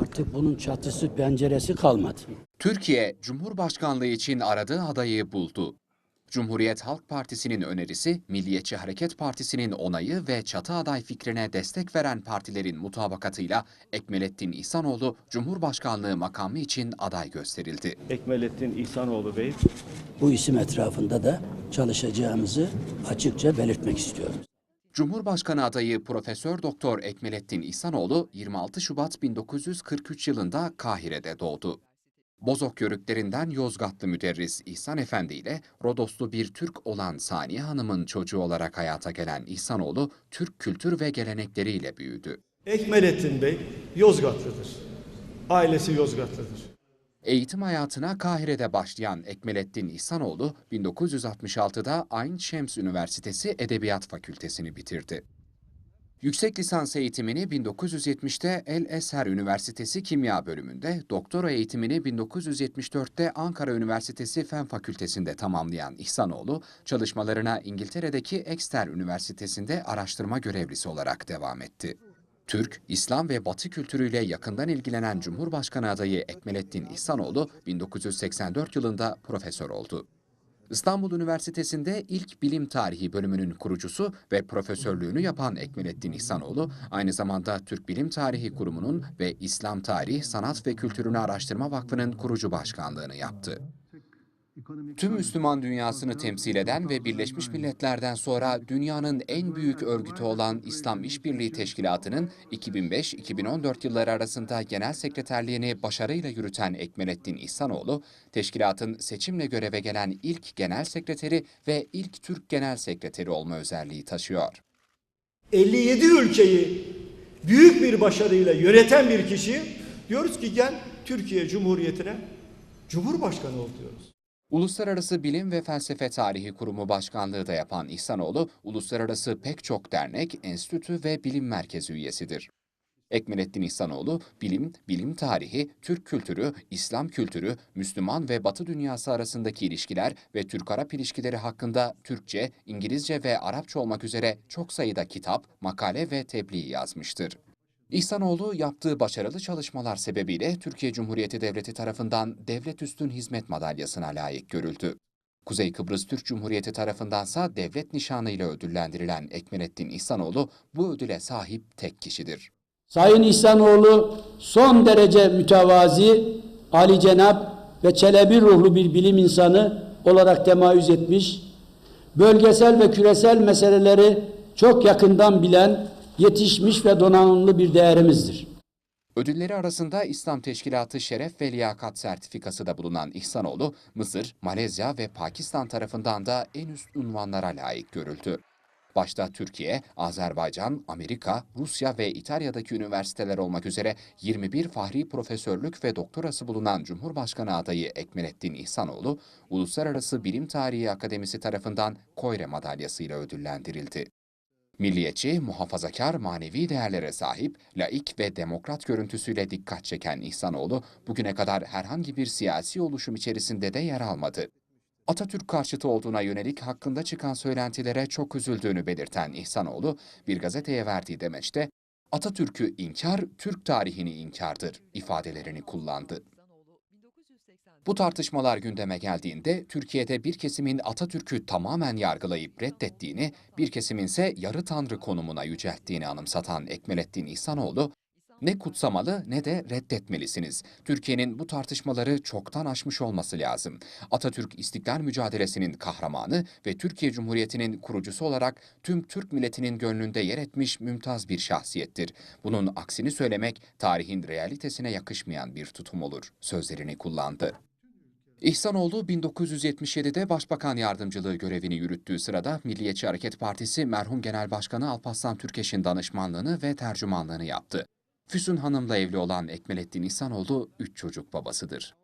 Artık bunun çatısı penceresi kalmadı. Türkiye, Cumhurbaşkanlığı için aradığı adayı buldu. Cumhuriyet Halk Partisi'nin önerisi, Milliyetçi Hareket Partisi'nin onayı ve çatı aday fikrine destek veren partilerin mutabakatıyla Ekmelettin İhsanoğlu Cumhurbaşkanlığı makamı için aday gösterildi. Ekmelettin İhsanoğlu Bey Bu isim etrafında da çalışacağımızı açıkça belirtmek istiyorum. Cumhurbaşkanı adayı Profesör Doktor Ekmelettin İhsanoğlu 26 Şubat 1943 yılında Kahire'de doğdu. Bozok yörüklerinden Yozgatlı müderris İhsan Efendi ile Rodoslu bir Türk olan Saniye Hanım'ın çocuğu olarak hayata gelen İhsanoğlu, Türk kültür ve gelenekleriyle büyüdü. Ekmelettin Bey Yozgatlıdır. Ailesi Yozgatlıdır. Eğitim hayatına Kahire'de başlayan Ekmelettin İhsanoğlu, 1966'da Ayn Şems Üniversitesi Edebiyat Fakültesini bitirdi. Yüksek lisans eğitimini 1970'te El Eser Üniversitesi Kimya bölümünde, doktora eğitimini 1974'te Ankara Üniversitesi Fen Fakültesinde tamamlayan İhsanoğlu, çalışmalarına İngiltere'deki Exeter Üniversitesi'nde araştırma görevlisi olarak devam etti. Türk, İslam ve Batı kültürüyle yakından ilgilenen Cumhurbaşkanı adayı Ekmelettin İhsanoğlu 1984 yılında profesör oldu. İstanbul Üniversitesi'nde ilk bilim tarihi bölümünün kurucusu ve profesörlüğünü yapan Ekmelettin İhsanoğlu, aynı zamanda Türk Bilim Tarihi Kurumu'nun ve İslam Tarih, Sanat ve Kültürünü Araştırma Vakfı'nın kurucu başkanlığını yaptı. Tüm Müslüman dünyasını temsil eden ve Birleşmiş Milletler'den sonra dünyanın en büyük örgütü olan İslam İşbirliği Teşkilatı'nın 2005-2014 yılları arasında genel sekreterliğini başarıyla yürüten Ekmelettin İhsanoğlu, teşkilatın seçimle göreve gelen ilk genel sekreteri ve ilk Türk genel sekreteri olma özelliği taşıyor. 57 ülkeyi büyük bir başarıyla yöneten bir kişi diyoruz ki gel Türkiye Cumhuriyeti'ne Cumhurbaşkanı ol diyoruz. Uluslararası Bilim ve Felsefe Tarihi Kurumu Başkanlığı da yapan İhsanoğlu, uluslararası pek çok dernek, enstitü ve bilim merkezi üyesidir. Ekmelettin İhsanoğlu, bilim, bilim tarihi, Türk kültürü, İslam kültürü, Müslüman ve Batı dünyası arasındaki ilişkiler ve Türk-Arap ilişkileri hakkında Türkçe, İngilizce ve Arapça olmak üzere çok sayıda kitap, makale ve tebliğ yazmıştır. İhsanoğlu yaptığı başarılı çalışmalar sebebiyle Türkiye Cumhuriyeti Devleti tarafından Devlet Üstün Hizmet Madalyası'na layık görüldü. Kuzey Kıbrıs Türk Cumhuriyeti tarafındansa devlet nişanı ile ödüllendirilen Ekmelettin İhsanoğlu bu ödüle sahip tek kişidir. Sayın İhsanoğlu son derece mütevazi, Ali Cenap ve çelebi ruhlu bir bilim insanı olarak temayüz etmiş, bölgesel ve küresel meseleleri çok yakından bilen, yetişmiş ve donanımlı bir değerimizdir. Ödülleri arasında İslam Teşkilatı Şeref ve Liyakat Sertifikası da bulunan İhsanoğlu, Mısır, Malezya ve Pakistan tarafından da en üst unvanlara layık görüldü. Başta Türkiye, Azerbaycan, Amerika, Rusya ve İtalya'daki üniversiteler olmak üzere 21 fahri profesörlük ve doktorası bulunan Cumhurbaşkanı adayı Ekmelettin İhsanoğlu, Uluslararası Bilim Tarihi Akademisi tarafından Koyre Madalyası ile ödüllendirildi. Milliyetçi, muhafazakar manevi değerlere sahip, laik ve demokrat görüntüsüyle dikkat çeken İhsanoğlu, bugüne kadar herhangi bir siyasi oluşum içerisinde de yer almadı. Atatürk karşıtı olduğuna yönelik hakkında çıkan söylentilere çok üzüldüğünü belirten İhsanoğlu, bir gazeteye verdiği demeçte, Atatürk'ü inkar, Türk tarihini inkardır ifadelerini kullandı. Bu tartışmalar gündeme geldiğinde Türkiye'de bir kesimin Atatürk'ü tamamen yargılayıp reddettiğini, bir kesimin ise yarı tanrı konumuna yücelttiğini anımsatan Ekmelettin İhsanoğlu, ne kutsamalı ne de reddetmelisiniz. Türkiye'nin bu tartışmaları çoktan aşmış olması lazım. Atatürk İstiklal mücadelesinin kahramanı ve Türkiye Cumhuriyeti'nin kurucusu olarak tüm Türk milletinin gönlünde yer etmiş mümtaz bir şahsiyettir. Bunun aksini söylemek tarihin realitesine yakışmayan bir tutum olur. Sözlerini kullandı. İhsanoğlu 1977'de Başbakan Yardımcılığı görevini yürüttüğü sırada Milliyetçi Hareket Partisi merhum Genel Başkanı Alparslan Türkeş'in danışmanlığını ve tercümanlığını yaptı. Füsun Hanım'la evli olan Ekmelettin İhsanoğlu üç çocuk babasıdır.